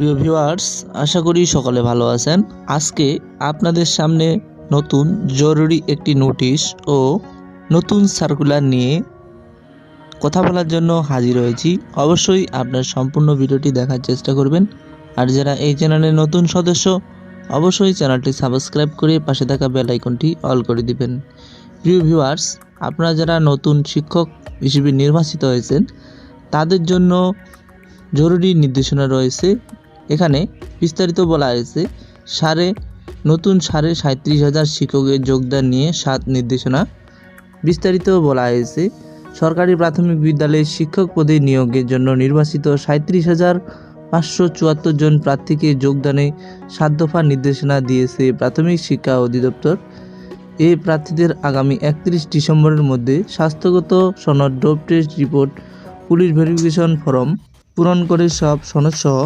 প্রিয় ভিউয়ার্স, আশা করি সকলে ভালো আছেন। আজকে আপনাদের সামনে নতুন জরুরি একটি নোটিশ ও নতুন সার্কুলার নিয়ে কথা বলার জন্য হাজির হয়েছি। অবশ্যই আপনার সম্পূর্ণ ভিডিওটি দেখার চেষ্টা করবেন। আর যারা এই চ্যানেলের নতুন সদস্য, অবশ্যই চ্যানেলটি সাবস্ক্রাইব করে পাশে থাকা বেল আইকনটি অল করে দিবেন। প্রিয় ভিউয়ার্স, আপনারা যারা নতুন শিক্ষক হিসেবে নির্বাচিত হয়েছেন, তাদের জন্য জরুরি নির্দেশনা রয়েছে। এখানে বিস্তারিত বলা হয়েছে সাড়ে নতুন সাড়ে সাঁত্রিশ হাজার শিক্ষকের যোগদান নিয়ে সাত নির্দেশনা। বিস্তারিত বলা হয়েছে, সরকারি প্রাথমিক বিদ্যালয়ে শিক্ষক পদে নিয়োগের জন্য নির্বাচিত সাঁত্রিশ হাজার পাঁচশো চুয়াত্তর জন প্রার্থীকে যোগদানে সাত দফা নির্দেশনা দিয়েছে প্রাথমিক শিক্ষা অধিদপ্তর। এই প্রার্থীদের আগামী একত্রিশ ডিসেম্বরের মধ্যে স্বাস্থ্যগত সনদ, dope test report, police verification form পূরণ করে সব সনদসহ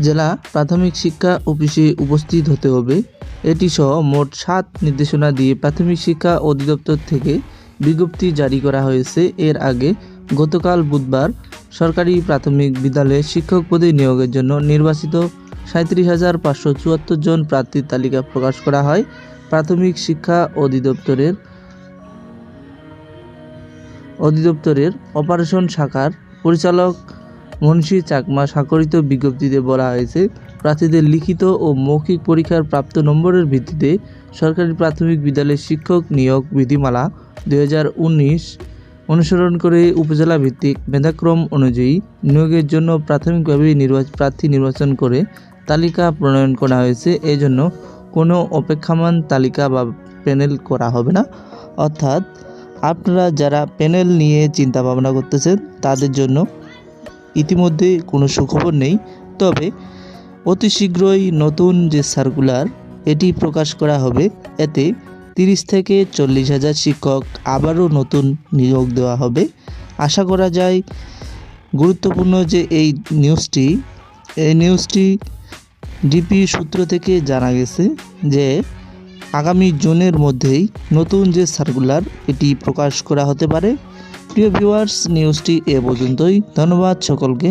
জেলা প্রাথমিক শিক্ষা অফিসে উপস্থিত হতে হবে। এটি সহ মোট সাত নির্দেশনা দিয়ে প্রাথমিক শিক্ষা অধিদপ্তর থেকে বিজ্ঞপ্তি জারি করা হয়েছে। এর আগে গতকাল বুধবার সরকারি প্রাথমিক বিদ্যালয়ে শিক্ষক পদে নিয়োগের জন্য নির্বাচিত সাঁত্রিশ হাজার পাঁচশো চুয়াত্তর জন প্রার্থীর তালিকা প্রকাশ করা হয়। প্রাথমিক শিক্ষা অধিদপ্তরের অধিদপ্তরের অপারেশন শাখার পরিচালক মনীষী চাকমা স্বাক্ষরিত বিজ্ঞপ্তিতে বলা হয়েছে, প্রার্থীদের লিখিত ও মৌখিক পরীক্ষার প্রাপ্ত নম্বরের ভিত্তিতে সরকারি প্রাথমিক বিদ্যালয়ের শিক্ষক নিয়োগ বিধিমালা দু হাজার উনিশ অনুসরণ করে উপজেলা ভিত্তিক মেধাক্রম অনুযায়ী নিয়োগের জন্য প্রাথমিকভাবে নির্বাচ, প্রার্থী নির্বাচন করে তালিকা প্রণয়ন করা হয়েছে। এজন্য কোনো অপেক্ষামান তালিকা বা প্যানেল করা হবে না। অর্থাৎ, আপনারা যারা প্যানেল নিয়ে চিন্তা ভাবনা করতেছেন, তাদের জন্য ইতিমধ্যে কোনো সুখবর নেই। তবে অতি শীঘ্রই নতুন যে সার্কুলার, এটি প্রকাশ করা হবে। এতে তিরিশ থেকে চল্লিশ হাজার শিক্ষক আবারও নতুন নিয়োগ দেওয়া হবে। আশা করা যায় গুরুত্বপূর্ণ যে এই নিউজটি এই নিউজটি ডিপি সূত্র থেকে জানা গেছে যে আগামী জুনের মধ্যেই নতুন যে সার্কুলার, এটি প্রকাশ করা হতে পারে। প্রিয় ভিউয়ার্স নিউজটি এ পর্যন্তই। ধন্যবাদ সকলকে।